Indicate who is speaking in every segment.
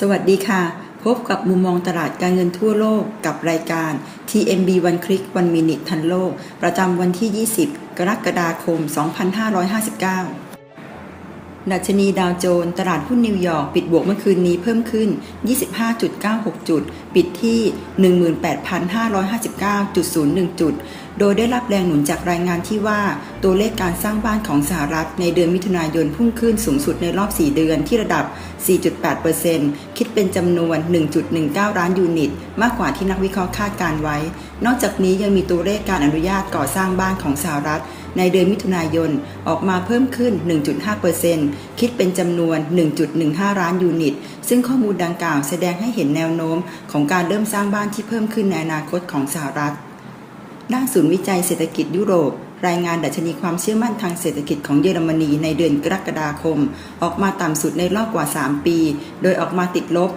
Speaker 1: สวัสดีค่ะ พบกับมุมมองตลาดการเงินทั่วโลกกับรายการ TMB One Click One Minute ทันโลก ประจำวันที่ 20 กรกฎาคม 2559 ดัชนีดาวโจนส์ตลาดหุ้นนิวยอร์กปิดบวกเมื่อคืนนี้เพิ่มขึ้น 25.96 จุด ปิดที่ 18,559.01 จุด โดยได้รับแรงหนุนจากรายงานที่ว่าตัวเลขการสร้างบ้านของสหรัฐ ในเดือนมิถุนายนพุ่งขึ้นสูงสุดในรอบ 4 เดือนที่ระดับ 4.8%คิดเป็นจำนวน 1.19 ล้านยูนิต มากกว่าที่นักวิเคราะห์คาดการไว้ นอกจากนี้ยังมีตัวเลขการอนุญาตก่อสร้างบ้านของสหรัฐ ในเดือนมิถุนายนออกมาเพิ่มขึ้น 1.5%คิดเป็นจำนวน 1.15 ล้านยูนิต ซึ่งข้อมูลดังกล่าวแสดงให้เห็นแนวโน้มของการเริ่มสร้างบ้านที่เพิ่มขึ้นในอนาคตของสหรัฐ ด้านศูนย์วิจัยเศรษฐกิจยุโรป รายงานดัชนีความเชื่อมั่นทางเศรษฐกิจของเยอรมนีในเดือนกรกฎาคม ออกมาต่ำสุดในรอบกว่า 3 ปี โดยออกมาติดลบ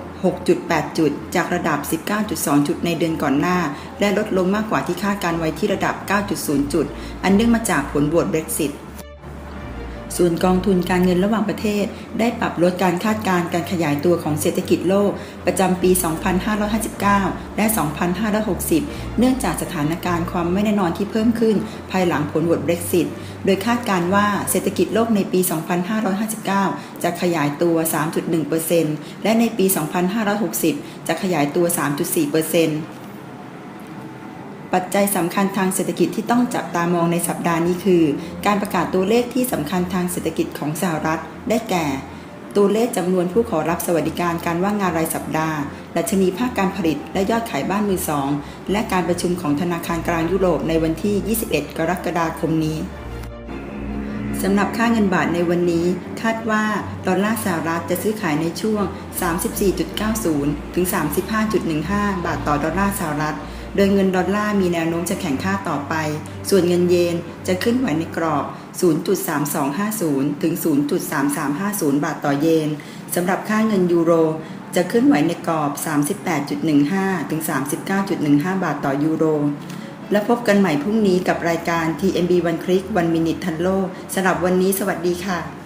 Speaker 1: 6.8 จุด จากระดับ 19.2 จุดในเดือนก่อนหน้า และลดลงมากกว่าที่คาดการไว้ที่ระดับ 9.0 จุด อันเนื่องมาจากผลโหวต Brexit ส่วนกองทุนการเงินระหว่างประเทศ ได้ปรับลดการคาดการณ์การขยายตัวของเศรษฐกิจโลก ประจำปี 2559 และ 2560 เนื่องจากสถานการณ์ความไม่แน่นอนที่เพิ่มขึ้น ภายหลังผลโหวต Brexit โดยคาดการณ์ว่าเศรษฐกิจโลกในปี 2559 จะขยายตัว 3.1%และในปี 2560 จะขยายตัว 3.4% ปัจจัยสำคัญทางเศรษฐกิจที่ต้องจับตามองในสัปดาห์นี้คือ การประกาศตัวเลขที่สำคัญทางเศรษฐกิจของสหรัฐ ได้แก่ ตัวเลขจำนวนผู้ขอรับสวัสดิการการว่างงานรายสัปดาห์ ดัชนีภาคการผลิต และยอดขายบ้านมือสอง และการประชุมของธนาคารกลางยุโรปในวันที่ 21 กรกฎาคมนี้สำหรับค่าเงินบาทในวันนี้ คาดว่าดอลลาร์สหรัฐจะซื้อขายในช่วง 34.90 ถึง 35.15 บาทต่อดอลลาร์สหรัฐ โดยเงินดอลลาร์มีแนวโน้มจะแข็งค่าต่อไป ส่วนเงินเยนจะขึ้นไหวในกรอบ 0.3250 ถึง 0.3350 บาทต่อเยน สำหรับค่าเงินยูโรจะขึ้นไหวในกรอบ 38.15 ถึง 39.15 บาทต่อยูโร และพบกันใหม่พรุ่งนี้กับรายการ TMB One Click One Minute ทันโลสำหรับวันนี้สวัสดีค่ะ